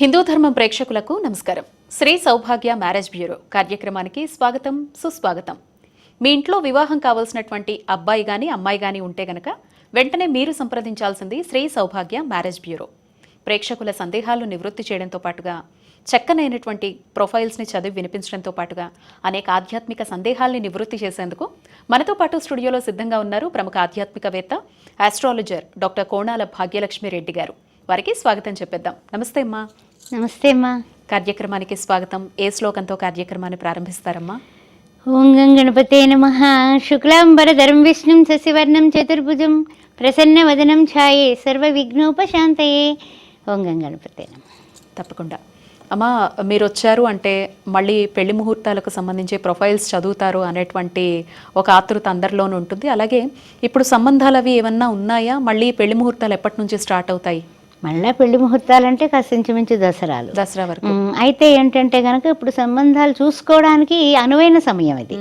హిందూ ధర్మం ప్రేక్షకులకు నమస్కారం. శ్రీ సౌభాగ్య మ్యారేజ్ బ్యూరో కార్యక్రమానికి స్వాగతం సుస్వాగతం. మీ ఇంట్లో వివాహం కావాల్సినటువంటి అబ్బాయి గాని అమ్మాయి గాని ఉంటే గనక వెంటనే మీరు సంప్రదించాల్సింది శ్రీ సౌభాగ్య మ్యారేజ్ బ్యూరో. ప్రేక్షకుల సందేహాలు నివృత్తి చేయడంతో పాటుగా చక్కనైనటువంటి ప్రొఫైల్స్ని చదివి వినిపించడంతో పాటుగా అనేక ఆధ్యాత్మిక సందేహాల్ని నివృత్తి చేసేందుకు మనతో పాటు స్టూడియోలో సిద్ధంగా ఉన్నారు ప్రముఖ ఆధ్యాత్మికవేత్త ఆస్ట్రాలజర్ డాక్టర్ కోణాల భాగ్యలక్ష్మి రెడ్డి గారు. వారికి స్వాగతం చెప్పేద్దాం. నమస్తే అమ్మా. నమస్తే అమ్మా. కార్యక్రమానికి స్వాగతం. ఏ శ్లోకంతో కార్యక్రమాన్ని ప్రారంభిస్తారమ్మా? ఓం గం గణపతే నమ. శుక్లాంబరధరం విష్ణుం శశివర్ణం చతుర్భుజం ప్రసన్న వదనం ఛాయే సర్వ విఘ్నోపశాంతయే ఓం గం గణపతే నమ. తప్పకుండా. అమ్మా మీరు వచ్చారు అంటే మళ్ళీ పెళ్ళి ముహూర్తాలకు సంబంధించి ప్రొఫైల్స్ చదువుతారు అనేటువంటి ఒక ఆతృత అందరిలోనూ ఉంటుంది. అలాగే ఇప్పుడు సంబంధాలు అవి ఏమన్నా ఉన్నాయా? మళ్ళీ పెళ్ళి ముహూర్తాలు ఎప్పటి నుంచి స్టార్ట్ అవుతాయి? మళ్ళా పెళ్ళి ముహూర్తాలంటే కాస్త ఇంచుమించు దసరాలు. దసరా వరకు. అయితే ఏంటంటే కనుక ఇప్పుడు సంబంధాలు చూసుకోవడానికి అనువైన సమయం ఇది.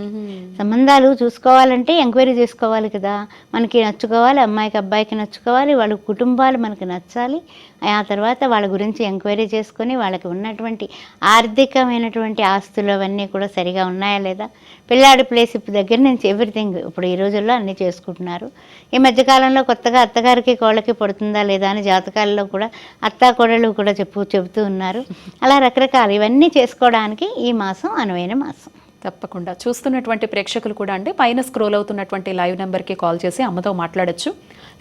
సంబంధాలు చూసుకోవాలంటే ఎంక్వైరీ చేసుకోవాలి కదా. మనకి నచ్చుకోవాలి అమ్మాయికి అబ్బాయికి నచ్చుకోవాలి వాళ్ళ కుటుంబాలు మనకి నచ్చాలి. ఆ తర్వాత వాళ్ళ గురించి ఎంక్వైరీ చేసుకొని వాళ్ళకి ఉన్నటువంటి ఆర్థికమైనటువంటి ఆస్తులు అవన్నీ కూడా సరిగా ఉన్నాయా లేదా? పిల్లాడి ప్లేస్ ఇప్పుడు దగ్గర నుంచి ఎవ్రీథింగ్ ఇప్పుడు ఈ రోజుల్లో అన్నీ చేసుకుంటున్నారు. ఈ మధ్యకాలంలో కొత్తగా అత్తగారికి కోళ్ళకి పడుతుందా లేదా అని జాతకాలలో కూడా అత్తా కోడళ్ళు కూడా చెప్పు చెబుతూ ఉన్నారు. అలా రకరకాలు ఇవన్నీ చేసుకోవడానికి ఈ మాసం అనువైన మాసం. తప్పకుండా. చూస్తున్నటువంటి ప్రేక్షకులు కూడా అండి పైన స్క్రోల్ అవుతున్నటువంటి లైవ్ నెంబర్కి కాల్ చేసి అమ్మతో మాట్లాడొచ్చు.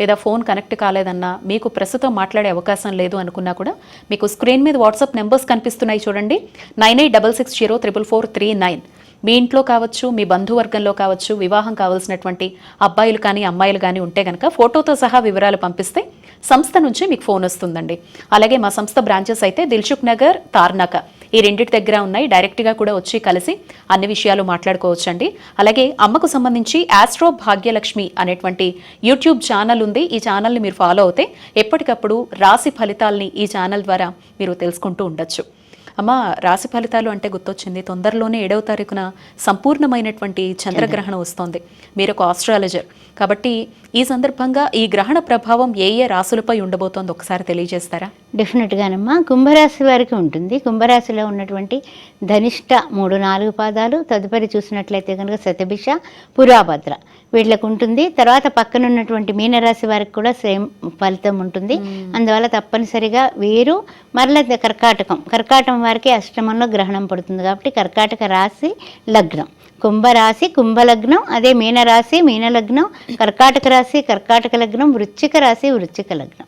లేదా ఫోన్ కనెక్ట్ కాలేదన్నా మీకు ప్రస్తుతం మాట్లాడే అవకాశం లేదు అనుకున్నా కూడా మీకు స్క్రీన్ మీద వాట్సాప్ నెంబర్స్ కనిపిస్తున్నాయి చూడండి. Nine eight double six zero triple four three nine. మీ ఇంట్లో కావచ్చు మీ బంధువర్గంలో కావచ్చు వివాహం కావాల్సినటువంటి అబ్బాయిలు కానీ అమ్మాయిలు కానీ ఉంటే కనుక ఫోటోతో సహా వివరాలు పంపిస్తే సంస్థ నుంచి మీకు ఫోన్ వస్తుందండి. అలాగే మా సంస్థ బ్రాంచెస్ అయితే దిల్సుఖ్ నగర్ తార్నాక. ఈ రెండింటి దగ్గర ఉన్నాయి. డైరెక్ట్గా కూడా వచ్చి కలిసి అన్ని విషయాలు మాట్లాడుకోవచ్చండి. అలాగే అమ్మకు సంబంధించి ఆస్ట్రో భాగ్యలక్ష్మి అనేటువంటి యూట్యూబ్ ఛానల్ ఉంది. ఈ ఛానల్ని మీరు ఫాలో అవుతే ఎప్పటికప్పుడు రాశి ఫలితాల్ని ఈ ఛానల్ ద్వారా మీరు తెలుసుకుంటూ ఉండొచ్చు. అమ్మ రాశి ఫలితాలు అంటే గుర్తొచ్చింది. తొందరలోనే ఏడవ తారీఖున సంపూర్ణమైనటువంటి చంద్రగ్రహణం వస్తోంది. మీరు ఒక ఆస్ట్రాలజర్ కాబట్టి ఈ సందర్భంగా ఈ గ్రహణ ప్రభావం ఏ ఏ రాశులపై ఉండబోతోంది ఒకసారి తెలియజేస్తారా? డెఫినెట్గానమ్మా కుంభరాశి వారికి ఉంటుంది. కుంభరాశిలో ఉన్నటువంటి ధనిష్ట మూడు నాలుగు పాదాలు తదుపరి చూసినట్లయితే కనుక శతభిష పురాభద్ర వీళ్ళకు ఉంటుంది. తర్వాత పక్కన ఉన్నటువంటి మీనరాశి వారికి కూడా సేమ్ ఫలితం ఉంటుంది. అందువల్ల తప్పనిసరిగా వీరు మరల కర్కాటకం కర్కాటకం వారికి అష్టమంలో గ్రహణం పడుతుంది కాబట్టి కర్కాటక రాశి లగ్నం. కుంభరాశి కుంభలగ్నం అదే మీనరాశి మీనలగ్నం కర్కాటక రాశి కర్కాటక లగ్నం వృశ్చిక రాశి వృశ్చిక లగ్నం.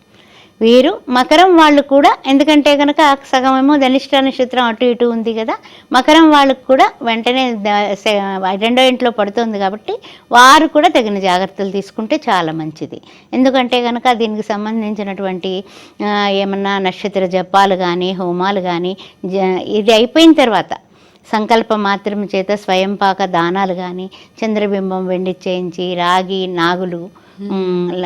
వీరు మకరం వాళ్ళు కూడా ఎందుకంటే కనుక సగమేమో ధనిష్ట నక్షత్రం అటు ఇటు ఉంది కదా మకరం వాళ్ళకు కూడా వెంటనే రెండో ఇంట్లో పడుతుంది కాబట్టి వారు కూడా తగిన జాగ్రత్తలు తీసుకుంటే చాలా మంచిది. ఎందుకంటే కనుక దీనికి సంబంధించినటువంటి ఏమన్నా నక్షత్ర జపాలు కానీ హోమాలు కానీ జ- ఇది అయిపోయిన తర్వాత సంకల్ప మాత్రం చేత స్వయంపాక దానాలు కానీ చంద్రబింబం వెండి చేయించి రాగి నాగులు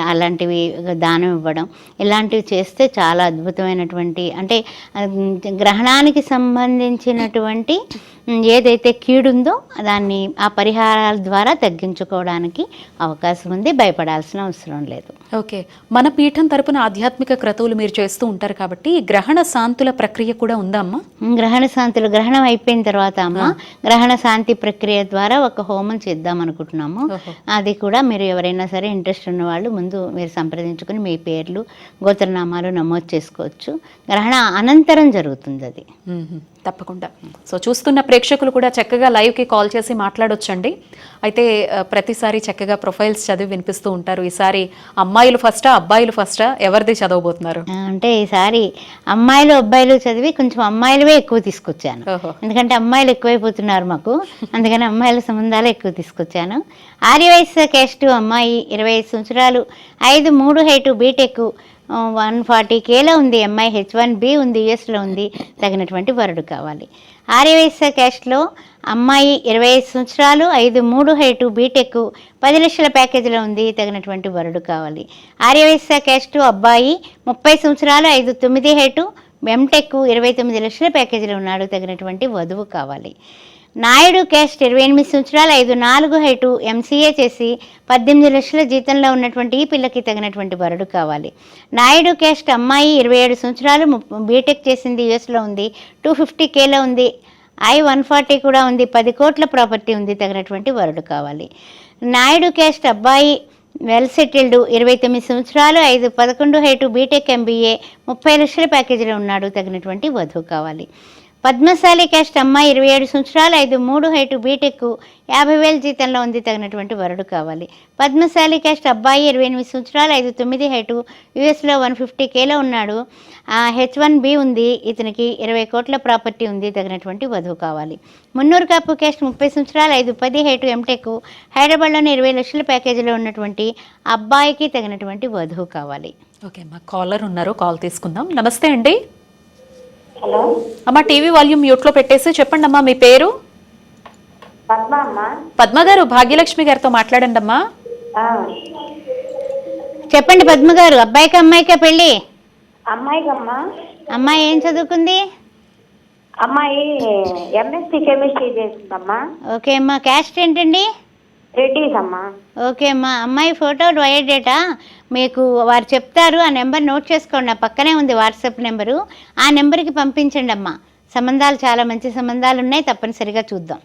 అలాంటివి దానం ఇవ్వడం. ఇలాంటివి చేస్తే చాలా అద్భుతమైనటువంటి అంటే గ్రహణానికి సంబంధించినటువంటి ఏదైతే కీడుందో దాన్ని ఆ పరిహారాల ద్వారా తగ్గించుకోవడానికి అవకాశం ఉంది. భయపడాల్సిన అవసరం లేదు. ఓకే. మన పీఠం తరపున ఆధ్యాత్మిక క్రతువులు మీరు చేస్తూ ఉంటారు కాబట్టి గ్రహణ శాంతుల ప్రక్రియ కూడా ఉందా అమ్మా? గ్రహణ శాంతులు గ్రహణం అయిపోయిన తర్వాత అమ్మ గ్రహణ శాంతి ప్రక్రియ ద్వారా ఒక హోమం చేద్దాం అనుకుంటున్నాము. అది కూడా మీరు ఎవరైనా సరే ఇంట్రెస్ట్ ఉన్న వాళ్ళు ముందు మీరు సంప్రదించుకుని మీ పేర్లు గోత్రనామాలు నమోదు చేసుకోవచ్చు. గ్రహణ అనంతరం జరుగుతుంది అది. తప్పకుండా. సో చూస్తున్న ప్రేక్షకులు కూడా చక్కగా లైవ్కి కాల్ చేసి మాట్లాడొచ్చండి. అయితే ప్రతిసారి చక్కగా ప్రొఫైల్స్ చదివి వినిపిస్తూ ఉంటారు. ఈసారి అమ్మాయిలు ఫస్టా అబ్బాయిలు ఫస్టా? ఎవరిది చదవబోతున్నారు? అంటే ఈసారి అమ్మాయిలు అబ్బాయిలు చదివి కొంచెం అమ్మాయిలవే ఎక్కువ తీసుకొచ్చాను. ఎందుకంటే అమ్మాయిలు ఎక్కువైపోతున్నారు మాకు. అందుకని అమ్మాయిల సంబంధాలు ఎక్కువ తీసుకొచ్చాను. ఆర్యవయస్సు క్యాస్ట్ అమ్మాయి ఇరవై ఐదు సంవత్సరాలు. ఐదు మూడు height B Tech. One forty Khelo ఉంది ఎంఐ హెచ్ వన్ బి ఉంది యుఎస్లో ఉంది తగినటువంటి వరుడు కావాలి. ఆర్యవయస్సు క్యాస్ట్లో అమ్మాయి ఇరవై ఐదు సంవత్సరాలు ఐదు మూడు హైటు బీటెక్ పది లక్షల ప్యాకేజీలో ఉంది తగినటువంటి వరుడు కావాలి. ఆర్యవయస్సు క్యాస్ట్ అబ్బాయి ముప్పై సంవత్సరాలు ఐదు తొమ్మిది హైటు ఎంటెక్ ఇరవై తొమ్మిది లక్షల ప్యాకేజీలో ఉన్నాడు తగినటువంటి వధువు కావాలి. నాయుడు క్యాస్ట్ ఇరవై ఎనిమిది సంవత్సరాలు ఐదు నాలుగు హైటు ఎంసీఏ చేసి పద్దెనిమిది లక్షల జీతంలో ఉన్నటువంటి ఈ పిల్లకి తగినటువంటి వరుడు కావాలి. నాయుడు క్యాస్ట్ అమ్మాయి ఇరవై ఏడు సంవత్సరాలు బీటెక్ చేసింది యుఎస్లో ఉంది టూ ఫిఫ్టీ కేలో ఉంది ఐ వన్ ఫార్టీ కూడా ఉంది పది కోట్ల ప్రాపర్టీ ఉంది తగినటువంటి వరుడు కావాలి. నాయుడు క్యాస్ట్ అబ్బాయి వెల్ సెటిల్డ్ ఇరవై తొమ్మిది సంవత్సరాలు ఐదు పదకొండు హైటు బీటెక్ ఎంబీఏ ముప్పై లక్షల ప్యాకేజీలో ఉన్నాడు తగినటువంటి వధువు కావాలి. పద్మశాలి క్యాస్ట్ అమ్మాయి ఇరవై ఏడు సంవత్సరాలు ఐదు మూడు హైటు బీటెక్ యాభై వేల జీతంలో ఉంది. తగినటువంటి వరుడు కావాలి. పద్మశాలి క్యాస్ట్ అబ్బాయి ఇరవై ఎనిమిది సంవత్సరాలు ఐదు తొమ్మిది హైటు యూఎస్లో వన్ ఫిఫ్టీ కేలో ఉన్నాడు. హెచ్ వన్ బి ఉంది. ఇతనికి ఇరవై కోట్ల ప్రాపర్టీ ఉంది. తగినటువంటి వధువు కావాలి. మున్నూరు కాపు క్యాస్ట్ ముప్పై సంవత్సరాలు ఐదు పది హైటు ఎంటెక్ హైదరాబాద్లోని ఇరవై లక్షల ప్యాకేజీలో ఉన్నటువంటి అబ్బాయికి తగినటువంటి వధువు కావాలి. ఓకే మా కాలర్ ఉన్నారు. కాల్ తీసుకుందాం. నమస్తే అండి. హలో. అమ్మా టీవీ వాల్యూమ్ మ్యూట్లో పెట్టేసి చెప్పండి అమ్మా మీ పేరు? పద్మ అమ్మ. పద్మ గారు భాగ్యలక్ష్మి గారితో మాట్లాడండి అమ్మా ఆ, చెప్పండి పద్మ గారు అబ్బాయికి అమ్మాయికా పెళ్ళి? అమ్మాయి ఏం చదువుకుంది? అమ్మాయి ఎంఎస్సి కెమిస్ట్రీ చేసిందమ్మా ఓకే అమ్మా క్యాస్ట్ ఏంటండి? ఓకే అమ్మా. అమ్మాయి ఫోటో డేటా మీకు వారు చెప్తారు. ఆ నెంబర్ నోట్ చేసుకోండి. నా పక్కనే ఉంది వాట్సాప్ నెంబరు. ఆ నెంబర్కి పంపించండి అమ్మా. సంబంధాలు చాలా మంచి సంబంధాలు ఉన్నాయి. తప్పనిసరిగా చూద్దాం.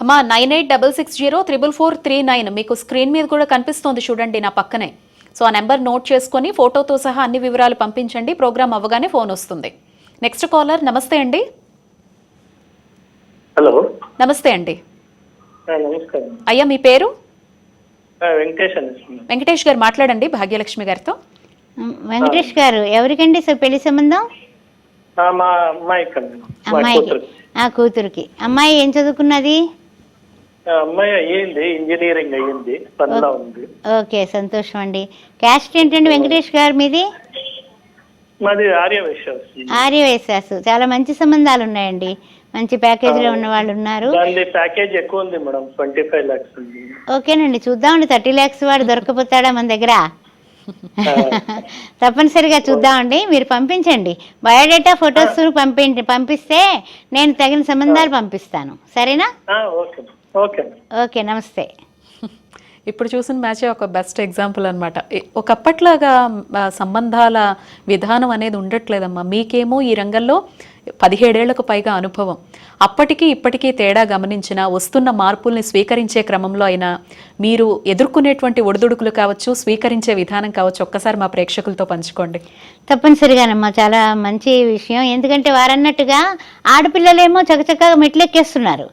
అమ్మా nine eight double six zero triple four three nine. మీకు స్క్రీన్ మీద కూడా కనిపిస్తోంది చూడండి నా పక్కనే. సో ఆ నెంబర్ నోట్ చేసుకొని ఫోటోతో సహా అన్ని వివరాలు పంపించండి. ప్రోగ్రామ్ అవ్వగానే ఫోన్ వస్తుంది. నెక్స్ట్ కాలర్ నమస్తే అండి. హలో. నమస్తే అండి. నమస్కారం. అయ్యా మీ పేరు? వెంకటేష్. వెంకటేష్ గారు మాట్లాడండి భాగ్యలక్ష్మి గారితో. వెంకటేష్ గారు ఎవరికండి పెళ్ళి సంబంధం? మా అమ్మాయికి. ఆ కూతురికి. అమ్మాయి ఏం చదువుకున్నది? అమ్మాయి అయ్యింది ఇంజనీరింగ్ అయ్యింది పనిలో ఉంది. ఓకే సంతోషం అండి. క్యాస్ట్ ఏంటండి వెంకటేష్ గారు మీది? మాది ఆర్య వైశ్య వస్తుంది ఆర్య వయస్సాసు చాలా మంచి సంబంధాలు ఉన్నాయండి. మంచి ప్యాకేజీలో ఉన్న వాళ్ళు ఉన్నారు. దాని ప్యాకేజ్ ఎక్కువ ఉంది మేడం ట్వంటీ ఫైవ్ లాక్స్ ఉంది. ఓకేనండి చూద్దామండి థర్టీ ల్యాక్స్ వాడు దొరకపోతాడా మన దగ్గర? తప్పనిసరిగా చూద్దామండి మీరు పంపించండి. బయోడేటా ఫొటోస్ పంపించి పంపిస్తే నేను తగిన సంబంధాలు పంపిస్తాను. సరేనా? ఆ, ఓకే ఓకే మేడం. ఓకే నమస్తే. ఇప్పుడు చూసిన మ్యాచే ఒక బెస్ట్ ఎగ్జాంపుల్ అనమాట ఒకప్పట్లాగా సంబంధాల విధానం అనేది ఉండట్లేదమ్మా. మీకేమో ఈ రంగంలో పదిహేడేళ్ళకు పైగా అనుభవం. అప్పటికి ఇప్పటికీ తేడా గమనించిన వస్తున్న మార్పుల్ని స్వీకరించే క్రమంలో అయినా మీరు ఎదుర్కొనేటువంటి ఒడిదుడుకులు కావచ్చు స్వీకరించే విధానం కావచ్చు ఒక్కసారి మా ప్రేక్షకులతో పంచుకోండి. తప్పనిసరిగానమ్మా చాలా మంచి విషయం. ఎందుకంటే వారన్నట్టుగా ఆడపిల్లలేమో చకచకా మెట్లెక్కేస్తున్నారు.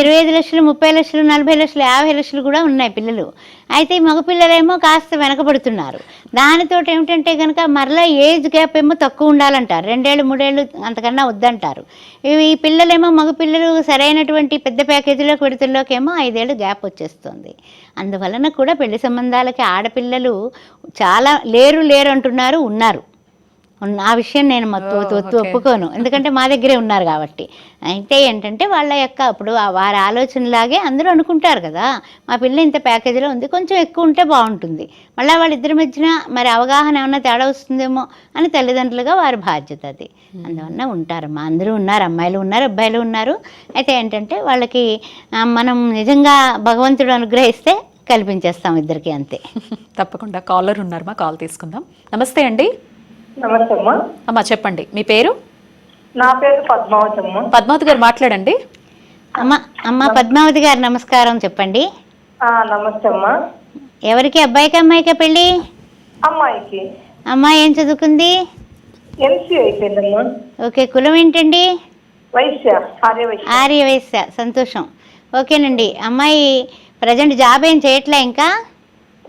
ఇరవై ఐదు లక్షలు ముప్పై లక్షలు నలభై లక్షలు యాభై లక్షలు కూడా ఉన్నాయి పిల్లలు. అయితే ఈ మగపిల్లలేమో కాస్త వెనకబడుతున్నారు. దానితో ఏమిటంటే కనుక మరలా ఏజ్ గ్యాప్ ఏమో తక్కువ ఉండాలంటారు. రెండేళ్ళు మూడేళ్ళు అంతకన్నా వద్దంటారు. ఇవి ఈ పిల్లలేమో మగపిల్లలు సరైనటువంటి పెద్ద ప్యాకేజీలోకి విడతల్లోకేమో ఐదేళ్ళు గ్యాప్ వచ్చేస్తుంది. అందువలన కూడా పెళ్ళి సంబంధాలకి ఆడపిల్లలు చాలా లేరు లేరు అంటున్నారు ఉన్నారు. ఆ విషయం నేను మొత్తం ఒత్తు. ఒప్పుకోను. ఎందుకంటే మా దగ్గరే ఉన్నారు కాబట్టి. అయితే ఏంటంటే వాళ్ళ యొక్క ఇప్పుడు ఆ వారి ఆలోచనలాగే అందరూ అనుకుంటారు కదా. మా పిల్ల ఇంత ప్యాకేజీలో ఉంది కొంచెం ఎక్కువ ఉంటే బాగుంటుంది. మళ్ళీ వాళ్ళిద్దరి మధ్యన మరి అవగాహన ఏమన్నా తేడా వస్తుందేమో అని తల్లిదండ్రులుగా వారి బాధ్యత అది. అందువల్ల ఉంటారమ్మా అందరూ ఉన్నారు అమ్మాయిలు ఉన్నారు అబ్బాయిలు ఉన్నారు. అయితే ఏంటంటే వాళ్ళకి మనం నిజంగా భగవంతుడు అనుగ్రహిస్తే కల్పించేస్తాం ఇద్దరికి అంతే. తప్పకుండా కాలర్ ఉన్నారు మా కాల్ తీసుకుందాం. నమస్తే అండి. నమస్తే అమ్మా. అమ్మా చెప్పండి. మీ పేరు? నా పేరు పద్మావతి అమ్మ. పద్మావతి గారు మాట్లాడండి. అమ్మ అమ్మ పద్మావతి గారు నమస్కారం చెప్పండి. ఆ, నమస్తే అమ్మా. ఎవరికి? అబ్బాయికి అమ్మాయికి పెళ్ళి? అమ్మాయికి. అమ్మాయి ఏం చదువుకుంది? ఎంసీ అయిపోయిందమ్మా. ఓకే కులం ఏంటండి? వైశ్య ఆర్య వైశ్య సంతోషం. ఓకేనండి. అమ్మాయి ప్రజెంట్ జాబ్ ఏం చేయట్లే ఇంకా?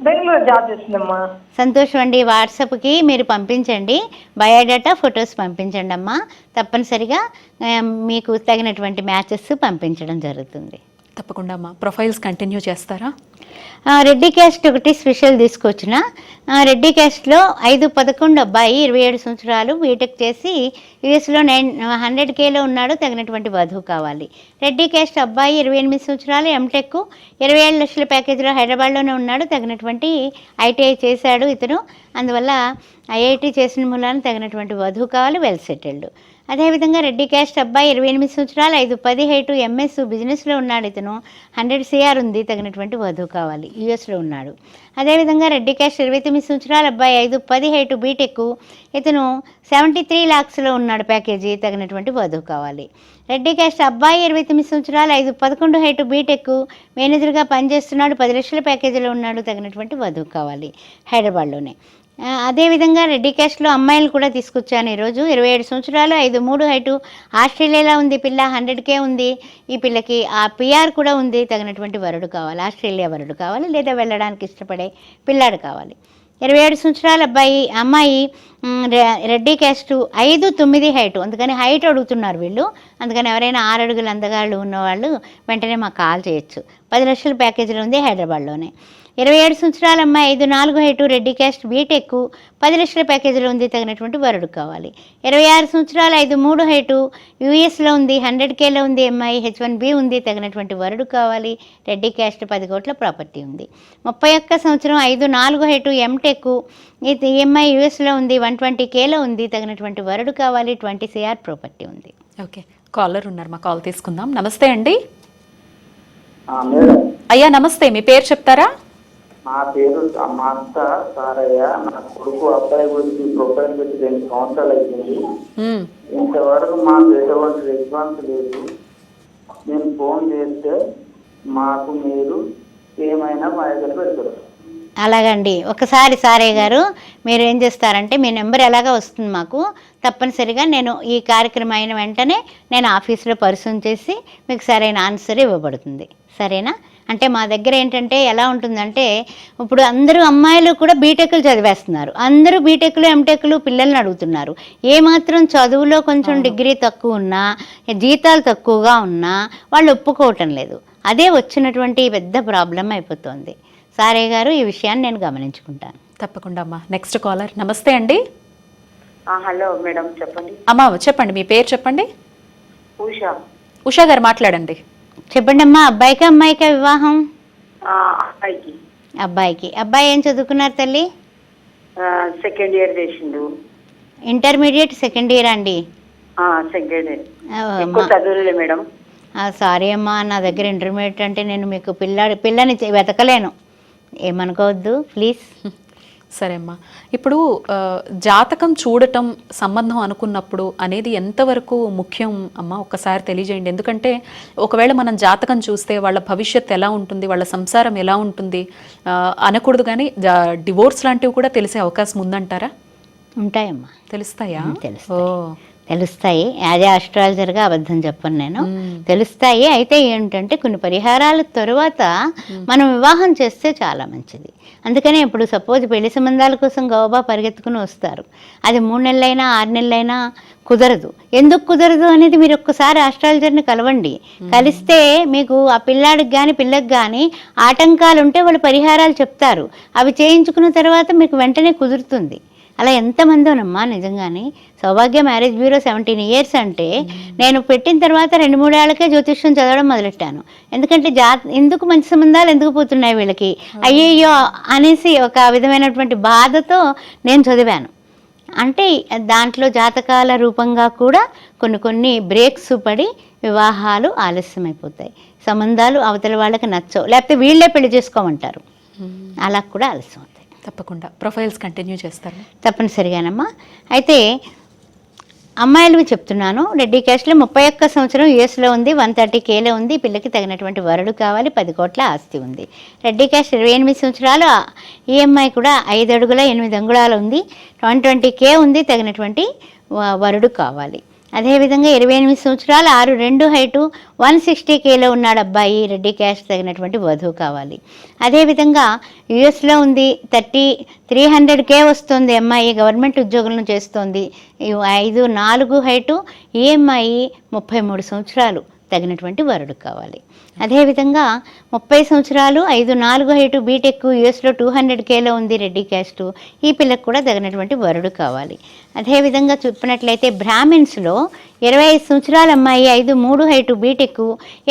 బెంగళూరు జాబ్ చేస్తుందమ్మా సంతోషం అండి. వాట్సాప్కి మీరు పంపించండి. బయోడేటా ఫొటోస్ పంపించండి అమ్మా. తప్పనిసరిగా మీకు తగినటువంటి మ్యాచెస్ పంపించడం జరుగుతుంది. తప్పకుండా అమ్మా. ప్రొఫైల్స్ కంటిన్యూ చేస్తారా? రెడ్డి క్యాస్ట్ ఒకటి స్పెషల్ తీసుకొచ్చిన. రెడ్డి క్యాస్ట్లో ఐదు పదకొండు అబ్బాయి ఇరవై ఏడు సంవత్సరాలు బీటెక్ చేసి యుఎస్లో నైన్ హండ్రెడ్ కేలో ఉన్నాడు తగినటువంటి వధువు కావాలి. రెడ్డి క్యాస్ట్ అబ్బాయి ఇరవై ఎనిమిది సంవత్సరాలు ఎంటెక్ ఇరవై ఏడు లక్షల ప్యాకేజీలో హైదరాబాద్లోనే ఉన్నాడు తగినటువంటి ఐటీఐ చేశాడు ఇతను. అందువల్ల ఐఐటి చేసిన మూలాన తగినటువంటి వధువు కావాలి వెల్ సెటిల్డ్ అదేవిధంగా రెడ్డి క్యాస్ట్ అబ్బాయి ఇరవై ఎనిమిది సంవత్సరాలు ఐదు పది హైటు ఎంఎస్ బిజినెస్లో ఉన్నాడు ఇతను. హండ్రెడ్ సిఆర్ ఉంది తగినటువంటి వధువు కావాలి. యూఎస్లో ఉన్నాడు. అదేవిధంగా రెడ్డి క్యాస్ట్ ఇరవై తొమ్మిది సంవత్సరాల అబ్బాయి ఐదు పది హైటు బీటెక్ ఇతను సెవెంటీ త్రీ ల్యాక్స్లో ఉన్నాడు ప్యాకేజీ తగినటువంటి వధువు కావాలి. రెడ్డి క్యాస్ట్ అబ్బాయి ఇరవై తొమ్మిది సంవత్సరాలు ఐదు పదకొండు హైటు బీటెక్ మేనేజర్గా పనిచేస్తున్నాడు పది లక్షల ప్యాకేజీలో ఉన్నాడు తగినటువంటి వధువు కావాలి హైదరాబాద్లోనే. అదేవిధంగా రెడ్డి క్యాస్ట్లో అమ్మాయిలు కూడా తీసుకొచ్చాను ఈరోజు. ఇరవై ఏడు సంవత్సరాలు ఐదు మూడు హైటు. ఆస్ట్రేలియాలో ఉంది పిల్ల హండ్రెడ్కే ఉంది. ఈ పిల్లకి ఆ పిఆర్ కూడా ఉంది. తగినటువంటి వరుడు కావాలి ఆస్ట్రేలియా వరుడు కావాలి లేదా వెళ్ళడానికి ఇష్టపడే పిల్లాడు కావాలి. ఇరవై ఏడు సంవత్సరాల అబ్బాయి అమ్మాయి రె- రెడ్డి క్యాస్ట్ ఐదు తొమ్మిది హైట్. అందుకని హైట్ అడుగుతున్నారు వీళ్ళు. అందుకని ఎవరైనా ఆరు అడుగులు అందగాళ్ళు ఉన్నవాళ్ళు వెంటనే మాకు కాల్ చేయొచ్చు. పది లక్షల ప్యాకేజీలో ఉంది హైదరాబాద్లోనే. ఇరవై ఏడు సంవత్సరాల అమ్మాయి ఐదు నాలుగు హైటు రెడ్డి క్యాస్ట్ బీటెక్ పది లక్షల ప్యాకేజీలో ఉంది తగినటువంటి వరుడు కావాలి. ఇరవై ఆరు సంవత్సరాలు ఐదు మూడు హైటు యూఎస్లో ఉంది హండ్రెడ్ కేలో ఉంది ఎంఐ హెచ్ వన్ బి ఉంది తగినటువంటి వరుడు కావాలి. రెడ్డి క్యాస్ట్ పది కోట్ల ప్రాపర్టీ ఉంది. ముప్పై ఒక్క సంవత్సరం ఐదు నాలుగు హైటు ఎంటెక్ ఇది ఎంఐ యూఎస్లో ఉంది వన్ ట్వంటీ కేలో ఉంది తగినటువంటి వరుడు కావాలి ట్వంటీ సిఆర్ ప్రాపర్టీ ఉంది. ఓకే కాలర్ ఉన్నారు మా కాల్ తీసుకుందాం. నమస్తే అండి. అయ్యా నమస్తే మీ పేరు చెప్తారా? నా పేరు మా అత్త సారయ్య. నా కొడుకు అబ్బాయి గురించి ప్రొఫైల్ పెట్టి రెండు సంవత్సరాలు మ్మ్. ఇంతవరకు మాకు ఎటువంటి రెస్పాన్స్ లేదు. నేను ఫోన్ చేస్తే మాకు మీరు ఏమైనా మా దగ్గర పెడతారు. అలాగండి. ఒకసారి సారయ్య గారు మీరు ఏం చేస్తారంటే మీ నెంబర్ ఎలాగ వస్తుంది మాకు తప్పనిసరిగా నేను ఈ కార్యక్రమం అయిన వెంటనే నేను ఆఫీస్లో పరిశీలన చేసి మీకు సరైన ఆన్సర్ ఇవ్వబడుతుంది. సరేనా? అంటే మా దగ్గర ఏంటంటే ఎలా ఉంటుందంటే ఇప్పుడు అందరూ అమ్మాయిలు కూడా బీటెక్లు చదివేస్తున్నారు. అందరూ బీటెక్లు ఎంటెక్లు పిల్లల్ని అడుగుతున్నారు. ఏమాత్రం చదువులో కొంచెం డిగ్రీ తక్కువ ఉన్నా జీతాలు తక్కువగా ఉన్నా వాళ్ళు ఒప్పుకోవటం లేదు. అదే వచ్చినటువంటి పెద్ద ప్రాబ్లం అయిపోతుంది. సారే గారు ఈ విషయాన్ని నేను గమనించుకుంటాను. తప్పకుండా అమ్మా. నెక్స్ట్ కాలర్ నమస్తే అండి. హలో మేడం చెప్పండి. అమ్మా చెప్పండి. మీ పేరు చెప్పండి? ఉషా. ఉషా గారు మాట్లాడండి. చెప్పండి అమ్మా అబ్బాయికి అమ్మాయికి వివాహం? అబ్బాయికి. అబ్బాయికి. అబ్బాయి ఏం చదువుకున్నారు తల్లి? సెకండ్ ఇయర్ చేసిండు. ఇంటర్మీడియట్ సెకండ్ ఇయర్ అండి? Second year madam. సారీ అమ్మా నా దగ్గర ఇంటర్మీడియట్ అంటే నేను మీకు పిల్లాడి పిల్లని వెతకలేను. ఏమనుకోవద్దు ప్లీజ్ సరే అమ్మా. ఇప్పుడు జాతకం చూడటం సంబంధం అనుకున్నప్పుడు అనేది ఎంతవరకు ముఖ్యం అమ్మా? ఒక్కసారి తెలియజేయండి. ఎందుకంటే ఒకవేళ మనం జాతకం చూస్తే వాళ్ళ భవిష్యత్ ఎలా ఉంటుంది వాళ్ళ సంసారం ఎలా ఉంటుంది అనకూడదు కానీ డివోర్స్ లాంటివి కూడా తెలిసే అవకాశం ఉందంటారా? ఉంటాయమ్మా. తెలుస్తాయా? ఉమ్, తెలుస్తాయి. అదే ఆస్ట్రాలజర్గా అబద్ధం చెప్పను నేను. తెలుస్తాయి. అయితే ఏంటంటే కొన్ని పరిహారాల తరువాత మనం వివాహం చేస్తే చాలా మంచిది. అందుకనే ఇప్పుడు సపోజ్ పెళ్ళి సంబంధాల కోసం గౌబా పరిగెత్తుకుని వస్తారు. అది మూడు నెలలైనా ఆరు నెలలైనా కుదరదు. ఎందుకు కుదరదు అనేది మీరు ఒక్కసారి ఆస్ట్రాలజర్ని కలవండి. కలిస్తే మీకు ఆ పిల్లాడికి కానీ పిల్లకి కానీ ఆటంకాలు ఉంటే వాళ్ళు పరిహారాలు చెప్తారు. అవి చేయించుకున్న తర్వాత మీకు వెంటనే కుదురుతుంది. అలా ఎంతమందోనమ్మా నిజంగానే. Saubhagya marriage bureau seventeen years అంటే నేను పెట్టిన తర్వాత రెండు మూడేళ్ళకే జ్యోతిష్యం చదవడం మొదలెట్టాను. ఎందుకంటే జా ఎందుకు మంచి సంబంధాలు ఎందుకు పోతున్నాయి వీళ్ళకి? అయ్యయ్యో అనేసి ఒక విధమైనటువంటి బాధతో నేను చదివాను. అంటే దాంట్లో జాతకాల రూపంగా కూడా కొన్ని కొన్ని బ్రేక్స్ పడి వివాహాలు ఆలస్యమైపోతాయి. సంబంధాలు అవతల వాళ్ళకి నచ్చవు. లేకపోతే వీళ్ళే పెళ్ళి చేసుకోమంటారు. అలా కూడా ఆలస్యం అవుతాయి తప్పకుండా. ప్రొఫైల్స్ కంటిన్యూ చేస్తారు. తప్పనిసరిగానమ్మా. అయితే అమ్మాయిలు చెప్తున్నాను. రెడ్డి క్యాష్లో ముప్పై ఒక్క సంవత్సరం యూఎస్లో ఉంది వన్ థర్టీ కేలో ఉంది. పిల్లకి తగినటువంటి వరుడు కావాలి పది కోట్ల ఆస్తి ఉంది. రెడ్డి క్యాష్ ఇరవై ఎనిమిది సంవత్సరాలు ఈఎంఐ కూడా ఐదు అడుగుల ఎనిమిది అంగుళాలు ఉంది. వన్ ట్వంటీ కే ఉంది తగినటువంటి వ- వరుడు కావాలి. అదేవిధంగా ఇరవై ఎనిమిది సంవత్సరాలు ఆరు రెండు హైటు వన్ సిక్స్టీ కేలో ఉన్నాడు అబ్బాయి. రెడ్డి క్యాష్ తగినటువంటి వధువు కావాలి. అదేవిధంగా యుఎస్లో ఉంది. థర్టీ త్రీ హండ్రెడ్ కే వస్తుంది అమ్మాయి గవర్నమెంట్ ఉద్యోగులను చేస్తోంది. ఐదు నాలుగు హైటు ఈఎంఐ ముప్పై మూడు సంవత్సరాలు తగినటువంటి వరుడు కావాలి. అదేవిధంగా ముప్పై సంవత్సరాలు ఐదు నాలుగు హైటు బీటెక్ యూఎస్లో టూ హండ్రెడ్ కేలో ఉంది రెడ్డి క్యాస్ట్. ఈ పిల్లకు కూడా తగినటువంటి వరుడు కావాలి. అదేవిధంగా చూపినట్లయితే బ్రాహ్మిన్స్లో ఇరవై ఐదు సంవత్సరాల అమ్మాయి ఐదు మూడు హైటు బీటెక్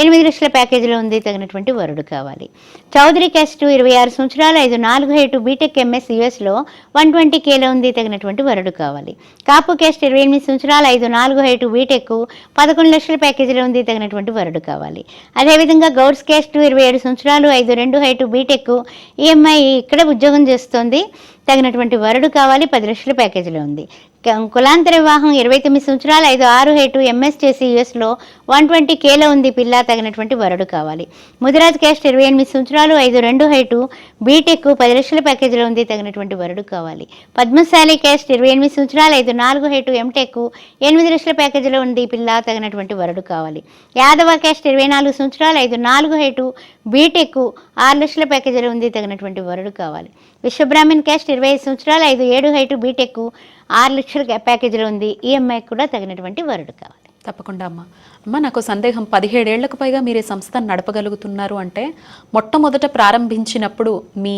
ఎనిమిది లక్షల ప్యాకేజీలో ఉంది తగినటువంటి వరుడు కావాలి. చౌదరి క్యాస్ట్ ఇరవై ఆరు సంవత్సరాలు ఐదు నాలుగు హైటు బీటెక్ ఎంఎస్ యూఎస్లో వన్ ట్వంటీ కేలో ఉంది తగినటువంటి వరుడు కావాలి. కాపు క్యాస్ట్ ఇరవై ఎనిమిది సంవత్సరాలు ఐదు నాలుగు హైటు బీటెక్ పదకొండు లక్షల ప్యాకేజీలో ఉంది తగినటువంటి వరుడు కావాలి. అదేవిధంగా గౌడ్స్ క్యాస్ట్ ఇరవై ఏడు సంవత్సరాలు ఐదు రెండు హైటు బీటెక్ ఈ అమ్మాయి ఇక్కడ ఉద్యోగం చేస్తోంది. తగినటువంటి వరుడు కావాలి పది లక్షల ప్యాకేజీలో ఉంది. క- కులాంతర వివాహం ఇరవై తొమ్మిది సంవత్సరాలు ఐదు ఆరు హెటు ఎంఎస్ చేసి యూఎస్లో వన్ ట్వంటీ కేలో ఉంది పిల్ల తగినటువంటి వరుడు కావాలి. ముదిరాజ్ క్యాస్ట్ ఇరవై ఎనిమిది సంవత్సరాలు ఐదు రెండు హైటు బీటెక్ పది లక్షల ప్యాకేజీలో ఉంది తగినటువంటి వరుడు కావాలి. పద్మశాలి క్యాస్ట్ ఇరవై ఎనిమిది సంవత్సరాలు ఐదు నాలుగు హైటు ఎంటెక్ ఎనిమిది లక్షల ప్యాకేజీలో ఉంది పిల్ల తగినటువంటి వరుడు కావాలి. యాదవ క్యాస్ట్ ఇరవై నాలుగు సంవత్సరాలు ఐదు నాలుగు హైటు బీటెక్ ఆరు లక్షల ప్యాకేజీలో ఉంది తగినటువంటి వరుడు కావాలి. విశ్వబ్రాహ్మణ్ క్యాస్ట్ ఇరవై ఐదు సంవత్సరాలు ఐదు ఏడు హైటు బీటెక్ ఆరు లక్షల ప్యాకేజీలో ఉంది ఈఎంఐ కూడా తగినటువంటి వరుడు కావాలి. తప్పకుండా అమ్మ. అమ్మ నాకు సందేహం పదిహేడేళ్ళకు పైగా మీరు ఈ సంస్థను నడపగలుగుతున్నారు అంటే మొట్టమొదట ప్రారంభించినప్పుడు మీ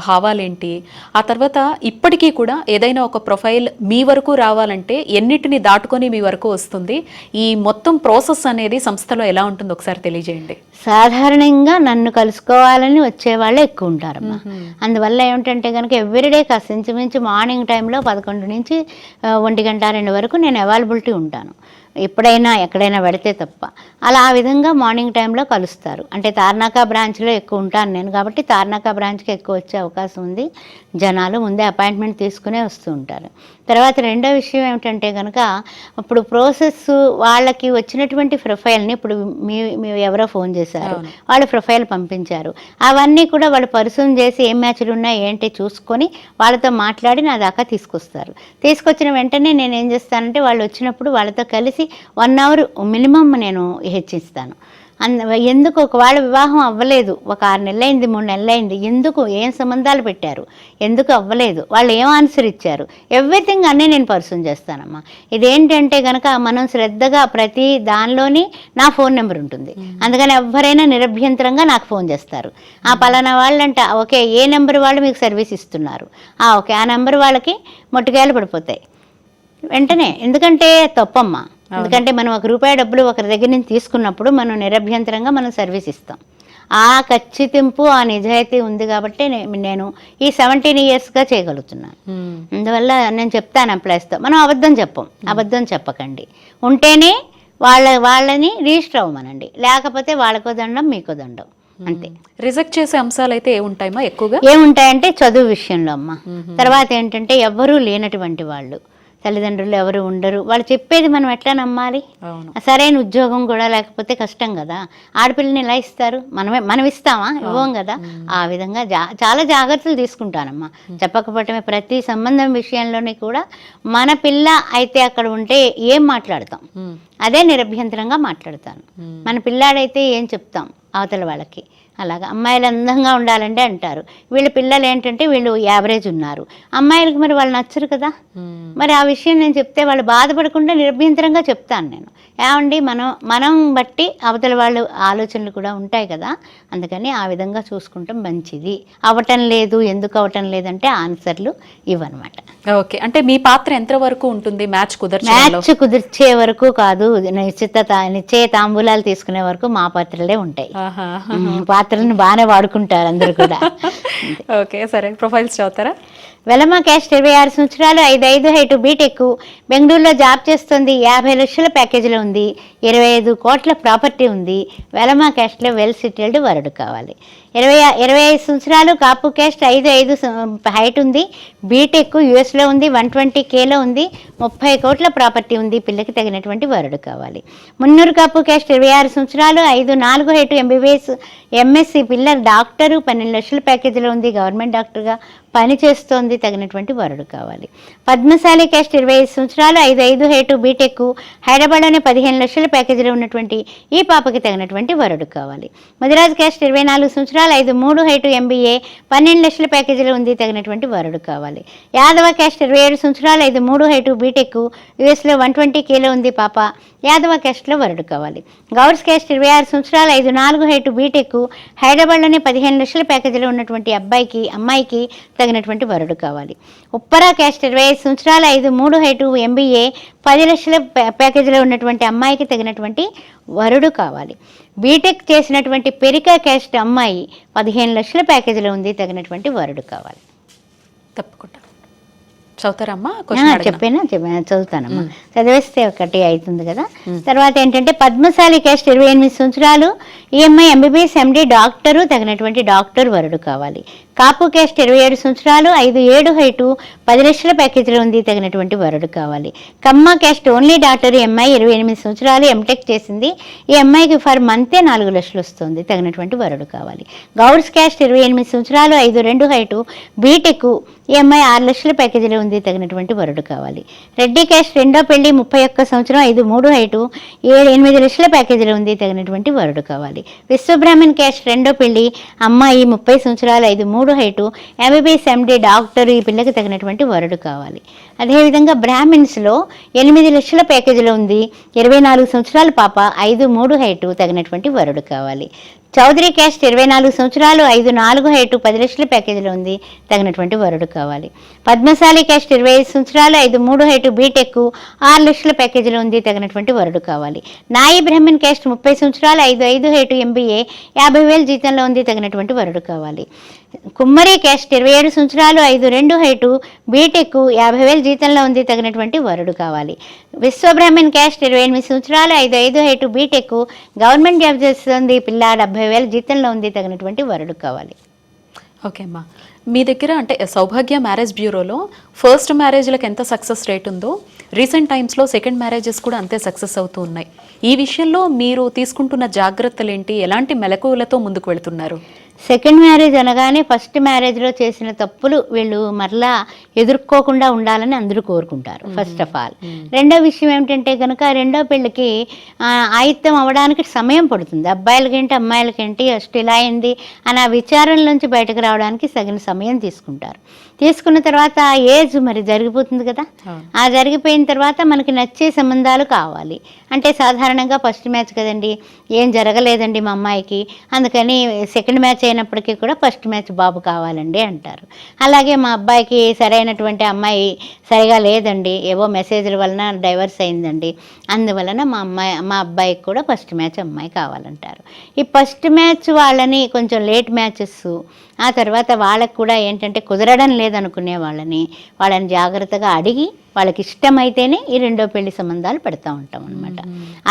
భావాలేంటి? ఆ తర్వాత ఇప్పటికీ కూడా ఏదైనా ఒక ప్రొఫైల్ మీ వరకు రావాలంటే ఎన్నిటిని దాటుకొని మీ వరకు వస్తుంది. ఈ మొత్తం ప్రాసెస్ అనేది సంస్థలో ఎలా ఉంటుందో ఒకసారి తెలియజేయండి. సాధారణంగా నన్ను కలుసుకోవాలని వచ్చేవాళ్ళు ఎక్కువ ఉంటారమ్మా. అందువల్ల ఏమిటంటే కనుక ఎవ్రీడే కాస్త ఇంచుమించు మార్నింగ్ టైంలో పదకొండు నుంచి ఒంటి గంట రెండు వరకు నేను అవైలబిలిటీ ఉంటాను. ఎప్పుడైనా ఎక్కడైనా పెడితే తప్ప. అలా ఆ విధంగా మార్నింగ్ టైంలో కలుస్తారు. అంటే తార్నాక బ్రాంచ్లో ఎక్కువ ఉంటాను నేను కాబట్టి తార్నాక బ్రాంచ్కి ఎక్కువ వచ్చే అవకాశం ఉంది. జనాలు ముందే అపాయింట్మెంట్ తీసుకునే వస్తూ ఉంటారు. తర్వాత రెండో విషయం ఏమిటంటే కనుక ఇప్పుడు ప్రాసెస్ వాళ్ళకి వచ్చినటువంటి ప్రొఫైల్ని ఇప్పుడు మీ మీ ఎవరో ఫోన్ చేశారు. వాళ్ళు ప్రొఫైల్ పంపించారు. అవన్నీ కూడా వాళ్ళు పరిశోధన చేసి ఏం మ్యాచ్లు ఉన్నాయి ఏంటి చూసుకొని వాళ్ళతో మాట్లాడి నా దాకా తీసుకొస్తారు. తీసుకొచ్చిన వెంటనే నేను ఏం చేస్తానంటే వాళ్ళు వచ్చినప్పుడు వాళ్ళతో కలిసి వన్ అవర్ మినిమం నేను హెచ్చిస్తాను ఎందుకు ఒకవేళ వివాహం అవ్వలేదు ఒక ఆరు నెలలైంది మూడు నెలలైంది ఎందుకు ఏం సంబంధాలు పెట్టారు ఎందుకు అవ్వలేదు వాళ్ళు ఏం ఆన్సర్ ఇచ్చారు ఎవ్రీథింగ్ అన్నీ నేను పరిశోధన చేస్తానమ్మా. ఇదేంటంటే కనుక మనం శ్రద్ధగా ప్రతి దానిలోని నా ఫోన్ నెంబర్ ఉంటుంది. అందుకని ఎవరైనా నిరభ్యంతరంగా నాకు ఫోన్ చేస్తారు. ఆ పలానా వాళ్ళంట ఓకే ఏ నెంబర్ వాళ్ళు మీకు సర్వీస్ ఇస్తున్నారు? ఆ ఓకే ఆ నెంబర్ వాళ్ళకి మొట్టికాయలు పడిపోతాయి. వెంటనే ఎందుకంటే తప్పమ్మా. ఎందుకంటే మనం ఒక రూపాయి డబ్బులు ఒకరి దగ్గర నుంచి తీసుకున్నప్పుడు మనం నిరభ్యంతరంగా మనం సర్వీస్ ఇస్తాం. ఆ ఖచ్చితింపు ఆ నిజాయితీ ఉంది కాబట్టి నేను ఈ సెవెంటీన్ ఇయర్స్గా చేయగలుగుతున్నాను అందువల్ల నేను చెప్తాను ఎంప్లాయీస్తో మనం అబద్ధం చెప్పం. అబద్ధం చెప్పకండి. ఉంటేనే వాళ్ళ వాళ్ళని రిజిస్టర్ అవ్వమనండి. లేకపోతే వాళ్ళకో దండం మీకో దండం. అంతే. రిజెక్ట్ చేసే అంశాలు అయితే ఏ ఉంటాయమ్మా ఎక్కువగా? ఏముంటాయంటే చదువు విషయంలో అమ్మ. తర్వాత ఏంటంటే ఎవ్వరూ లేనటువంటి వాళ్ళు. తల్లిదండ్రులు ఎవరు ఉండరు. వాళ్ళు చెప్పేది మనం ఎట్లా నమ్మాలి? సరైన ఉద్యోగం కూడా లేకపోతే కష్టం కదా. ఆడపిల్లని ఎలా ఇస్తారు? మనమే మనం ఇస్తామా? ఇవ్వం కదా. ఆ విధంగా జా చాలా జాగ్రత్తలు తీసుకుంటానమ్మా చెప్పకపోవటమే ప్రతి సంబంధం విషయంలోని కూడా మన పిల్ల అయితే అక్కడ ఉంటే ఏం మాట్లాడతాం. అదే నిరభ్యంతరంగా మాట్లాడతాను. మన పిల్లాడైతే ఏం చెప్తాం? అవతల వాళ్ళకి. అలాగా అమ్మాయిలు అందంగా ఉండాలంటే అంటారు. వీళ్ళ పిల్లలు ఏంటంటే వీళ్ళు యావరేజ్ ఉన్నారు. అమ్మాయిలకు మరి వాళ్ళు నచ్చరు కదా. మరి ఆ విషయం నేను చెప్తే వాళ్ళు బాధపడకుండా నిర్భ్యంతరంగా చెప్తాను నేను. ఏమండి మనం మనం బట్టి అవతల వాళ్ళు ఆలోచనలు కూడా ఉంటాయి కదా? అందుకని ఆ విధంగా చూసుకుంటాం మంచిది. అవటం లేదు ఎందుకు అవటం లేదంటే ఆన్సర్లు ఇవన్నమాట ఓకే. అంటే మీ పాత్ర ఎంత వరకు ఉంటుంది మ్యాచ్ కుదర్చడంలో మ్యాచ్ కుదిర్చే వరకు కాదు నిశ్చిత నిశ్చయ తాంబూలాలు తీసుకునే వరకు మా పాత్రలే ఉంటాయి. ఆహా. ఉమ్, పాత్రలను బాగానే వాడుకుంటారు అందరు కూడా. ఓకే సరే. ప్రొఫైల్స్ చదువుతారా? వెలమ క్యాస్ట్ ఇరవై ఆరు సంవత్సరాలు ఐదు ఐదు హైటు బీటెక్ బెంగళూరులో జాబ్ చేస్తుంది. యాభై లక్షల ప్యాకేజీలో ఉంది. ఇరవై ఐదు కోట్ల ప్రాపర్టీ ఉంది. వెలమ క్యాస్ట్లో వెల్ సెటిల్డ్ వరుడు కావాలి. ఇరవై ఇరవై ఐదు సంవత్సరాలు కాపు క్యాస్ట్ ఐదు ఐదు హైట్ ఉంది. బీటెక్ యూఎస్లో ఉంది. వన్ ట్వంటీ కేలో ఉంది. ముప్పై కోట్ల ప్రాపర్టీ ఉంది. పిల్లకి తగినటువంటి వరుడు కావాలి. మున్నూరు కాపు క్యాస్ట్ ఇరవై ఆరు సంవత్సరాలు ఐదు నాలుగు హైటు ఎంబీబీఎస్ ఎంఎస్సి పిల్లర్ డాక్టరు పన్నెండు లక్షల ప్యాకేజీలో ఉంది. గవర్నమెంట్ డాక్టర్గా పని చేస్తోంది తగినటువంటి వరుడు కావాలి. పద్మశాలి క్యాస్ట్ ఇరవై ఐదు సంవత్సరాలు ఐదు ఐదు హేటు బీటెక్ హైదరాబాద్లోనే పదిహేను లక్షల ప్యాకేజీలో ఉన్నటువంటి ఈ పాపకి తగినటువంటి వరుడు కావాలి. మదిరాజ్ క్యాస్ట్ ఇరవై నాలుగు సంవత్సరాలు ఐదు మూడు హైటు ఎంబీఏ పన్నెండు లక్షల ప్యాకేజీలో ఉంది తగినటువంటి వరుడు కావాలి. యాదవ క్యాస్ట్ ఇరవై ఏడు సంవత్సరాలు ఐదు మూడు హైటు బీటెక్ యూఎస్లో వన్ ట్వంటీ కేలో ఉంది పాప యాదవ క్యాస్ట్లో వరుడు కావాలి. గౌర్స్ క్యాస్ట్ ఇరవై ఆరు సంవత్సరాలు ఐదు నాలుగు హైటు బీటెక్ హైదరాబాద్లోనే పదిహేను లక్షల ప్యాకేజీలో ఉన్నటువంటి అబ్బాయికి అమ్మాయికి తగినటువంటి వరుడు కావాలి. ఉప్పరా క్యాస్ట్ ఇరవై ఐదు సంవత్సరాలు ఐదు మూడు హైటు ఎంబీఏ పది లక్షల ప్యాకేజీలో ఉన్నటువంటి అమ్మాయికి తగినటువంటి వరుడు కావాలి. బీటెక్ చేసినటువంటి పెరికా క్యాస్ట్ అమ్మాయి పదిహేను లక్షల ప్యాకేజీలో ఉంది తగినటువంటి వరుడు కావాలి. తప్పకుండా. చదువుతారమ్మా? చెప్పేనా చెప్పాను చదువుతానమ్మా. చదివేస్తే ఒకటి అవుతుంది కదా. తర్వాత ఏంటంటే పద్మశాలి క్యాస్ట్ ఇరవై ఎనిమిది సంవత్సరాలు ఈఎంఐ ఎంబీబీఎస్ ఎండి డాక్టరు తగినటువంటి డాక్టర్ వరుడు కావాలి. కాపు క్యాస్ట్ ఇరవై ఏడు సంవత్సరాలు ఐదు ఏడు హైటు పది లక్షల ప్యాకేజీలో ఉంది తగినటువంటి వరుడు కావాలి. Kamma caste only doctor M I ఇరవై ఎనిమిది సంవత్సరాలు ఎంటెక్ చేసింది. ఈ అమ్మాయికి ఫర్ మంతే నాలుగు లక్షలు వస్తుంది తగినటువంటి వరుడు కావాలి. గౌడ్స్ క్యాస్ట్ ఇరవై ఎనిమిది సంవత్సరాలు ఐదు రెండు హైటు బీటెక్ ఈ అమ్మాయి ఆరు లక్షల ప్యాకేజీలో ఉంది తగినటువంటి వరుడు కావాలి. రెడ్డి క్యాష్ రెండో పెళ్ళి ముప్పై ఒక్క సంవత్సరం ఐదు మూడు హైటు ఏడు ఎనిమిది లక్షల ప్యాకేజీలో ఉంది తగినటువంటి వరుడు కావాలి. విశ్వబ్రాహ్మణ్ క్యాష్ రెండో పెళ్ళి అమ్మాయి ముప్పై సంవత్సరాలు ఐదు మూడు హైటు ఎంబీబీఎస్ ఎండి డాక్టర్ ఈ పిల్లకి తగినటువంటి వరుడు కావాలి. అదేవిధంగా బ్రాహ్మిన్స్లో ఎనిమిది లక్షల ప్యాకేజీలో ఉంది ఇరవై నాలుగు సంవత్సరాల పాప ఐదు మూడు హైటు తగినటువంటి వరుడు కావాలి. చౌదరి క్యాస్ట్ ఇరవై నాలుగు సంవత్సరాలు ఐదు నాలుగు హైటు పది లక్షల ప్యాకేజీలో ఉంది. తగినటువంటి వరుడు కావాలి. పద్మశాలి క్యాస్ట్ ఇరవై ఐదు సంవత్సరాలు ఐదు మూడు హైటు బీటెక్ ఆరు లక్షల ప్యాకేజీలో ఉంది. తగినటువంటి వరుడు కావాలి. నాయి బ్రహ్మన్ క్యాస్ట్ ముప్పై సంవత్సరాలు ఐదు ఐదు హైటు ఎంబీఏ యాభై వేల జీతంలో ఉంది. తగినటువంటి వరుడు కావాలి. కుమ్మరి క్యాస్ట్ ఇరవై ఏడు సంవత్సరాలు ఐదు రెండు హైటు బీటెక్ యాభై వేల జీతంలో ఉంది తగినటువంటి వరుడు కావాలి. విశ్వబ్రాహ్మణ్ క్యాస్ట్ ఇరవై ఎనిమిది సంవత్సరాలు ఐదు ఐదు హైటు బీటెక్ గవర్నమెంట్ జాబ్ చేస్తుంది పిల్ల డెబ్బై వేల జీతంలో ఉంది తగినటువంటి వరుడు కావాలి. ఓకే అమ్మా. మీ దగ్గర అంటే సౌభాగ్య మ్యారేజ్ బ్యూరోలో ఫస్ట్ మ్యారేజ్లకు ఎంత సక్సెస్ రేట్ ఉందో రీసెంట్ టైమ్స్లో సెకండ్ మ్యారేజెస్ కూడా అంతే సక్సెస్ అవుతూ ఉన్నాయి. ఈ విషయంలో మీరు తీసుకుంటున్న జాగ్రత్తలు ఏంటి ఎలాంటి మెలకువలతో ముందుకు వెళ్తున్నారు? సెకండ్ మ్యారేజ్ అనగానే ఫస్ట్ మ్యారేజ్లో చేసిన తప్పులు వీళ్ళు మరలా ఎదుర్కోకుండా ఉండాలని అందరూ కోరుకుంటారు ఫస్ట్ ఆఫ్ ఆల్ రెండో విషయం ఏమిటంటే కనుక రెండో పెళ్ళికి ఆయుత్తం అవ్వడానికి సమయం పడుతుంది. అబ్బాయిలకేంటి అమ్మాయిలకేంటి అಷ್ಟು ఇలా అయింది అని ఆ విచారం నుంచి బయటకు రావడానికి తగిన సమయం తీసుకుంటారు. తీసుకున్న తర్వాత ఆ ఏజ్ మరి జరిగిపోతుంది కదా? ఆ జరిగిపోయిన తర్వాత మనకి నచ్చే సంబంధాలు కావాలి. అంటే సాధారణంగా ఫస్ట్ మ్యాచ్ కదండి ఏం జరగలేదండి మా అమ్మాయికి. అందుకని సెకండ్ మ్యాచ్ అయినప్పటికీ కూడా ఫస్ట్ మ్యాచ్ బాబు కావాలండి అంటారు. అలాగే మా అబ్బాయికి సరైనటువంటి అమ్మాయి సరిగా లేదండి. ఏవో మెసేజ్ల వలన డైవర్స్ అయిందండి. అందువలన మా అమ్మాయి మా అబ్బాయికి కూడా ఫస్ట్ మ్యాచ్ అమ్మాయి కావాలంటారు. ఈ ఫస్ట్ మ్యాచ్ వాళ్ళని కొంచెం లేట్ మ్యాచెస్ ఆ తర్వాత వాళ్ళకు కూడా ఏంటంటే కుదరడం లేదనుకునే వాళ్ళని వాళ్ళని జాగ్రత్తగా అడిగి వాళ్ళకి ఇష్టమైతేనే ఈ రెండో పెళ్ళి సంబంధాలు పెడతా ఉంటాం అనమాట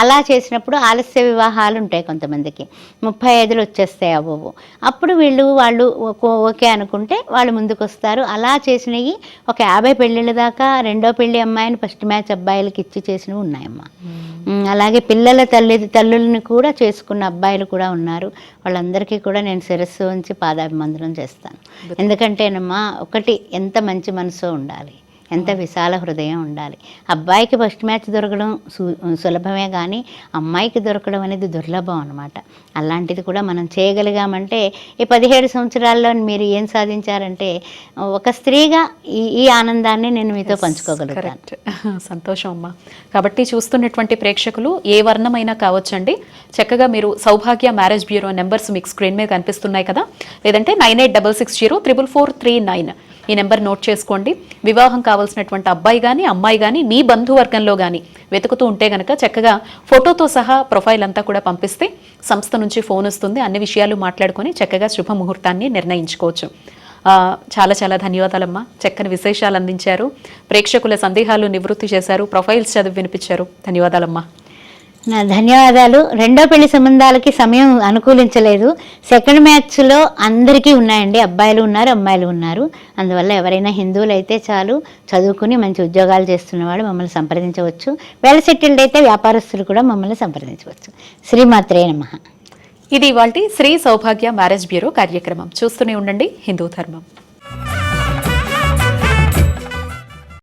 అలా చేసినప్పుడు ఆలస్య వివాహాలు ఉంటాయి కొంతమందికి. ముప్పై ఐదులు వచ్చేస్తాయి అవ్వవు అప్పుడు వీళ్ళు వాళ్ళు ఓకే అనుకుంటే వాళ్ళు ముందుకు వస్తారు అలా చేసినవి ఒక యాభై పెళ్ళిళ్ళ దాకా రెండో పెళ్ళి అమ్మాయిని ఫస్ట్ మ్యాచ్ అబ్బాయిలకి ఇచ్చి చేసినవి ఉన్నాయమ్మా. అలాగే పిల్లల తల్లి తల్లుల్ని కూడా చేసుకున్న అబ్బాయిలు కూడా ఉన్నారు. వాళ్ళందరికీ కూడా నేను శిరస్సు ఉంచి పాదాభిమందనం చేస్తాను. ఎందుకంటేనమ్మా ఒకటి ఎంత మంచి మనసు ఉండాలి. ఎంత విశాల హృదయం ఉండాలి. అబ్బాయికి ఫస్ట్ మ్యాచ్ దొరకడం సు- సులభమే కానీ అమ్మాయికి దొరకడం అనేది దుర్లభం అనమాట అలాంటిది కూడా మనం చేయగలిగామంటే ఈ పదిహేడు సంవత్సరాల్లో మీరు ఏం సాధించారంటే ఒక స్త్రీగా ఈ ఈ ఆనందాన్ని నేను మీతో పంచుకోగలుగుతాను. సంతోషం అమ్మా. కాబట్టి చూస్తున్నటువంటి ప్రేక్షకులు ఏ వర్ణమైనా కావచ్చండి. చక్కగా మీరు సౌభాగ్య మ్యారేజ్ బ్యూరో నెంబర్స్ మీకు స్క్రీన్ మీద కనిపిస్తున్నాయి కదా. లేదంటే nine eight double six zero triple four three nine. ఈ నెంబర్ నోట్ చేసుకోండి. వివాహం కావాల్సినటువంటి అబ్బాయి కానీ అమ్మాయి కానీ మీ బంధువర్గంలో కానీ వెతుకుతూ ఉంటే గనక చక్కగా ఫోటోతో సహా ప్రొఫైల్ అంతా కూడా పంపిస్తే సంస్థ నుంచి ఫోన్ వస్తుంది. అన్ని విషయాలు మాట్లాడుకొని చక్కగా శుభముహూర్తాన్ని నిర్ణయించుకోవచ్చు. చాలా చాలా ధన్యవాదాలమ్మా. చక్కని విశేషాలు అందించారు. ప్రేక్షకుల సందేహాలు నివృత్తి చేశారు. ప్రొఫైల్స్ చదివి వినిపించారు. ధన్యవాదాలమ్మా. ధన్యవాదాలు. రెండో పెళ్ళి సంబంధాలకి సమయం అనుకూలించలేదు. సెకండ్ మ్యాచ్లో అందరికీ ఉన్నాయండి. అబ్బాయిలు ఉన్నారు అమ్మాయిలు ఉన్నారు. అందువల్ల ఎవరైనా హిందువులు అయితే చాలు చదువుకుని మంచి ఉద్యోగాలు చేస్తున్నవాడు మమ్మల్ని సంప్రదించవచ్చు. వెల్ సెటిల్డ్ అయితే వ్యాపారస్తులు కూడా మమ్మల్ని సంప్రదించవచ్చు. శ్రీమాత్రే నమ. ఇది ఇవాళ శ్రీ సౌభాగ్య మ్యారేజ్ బ్యూరో కార్యక్రమం. చూస్తూనే ఉండండి. హిందూ ధర్మం.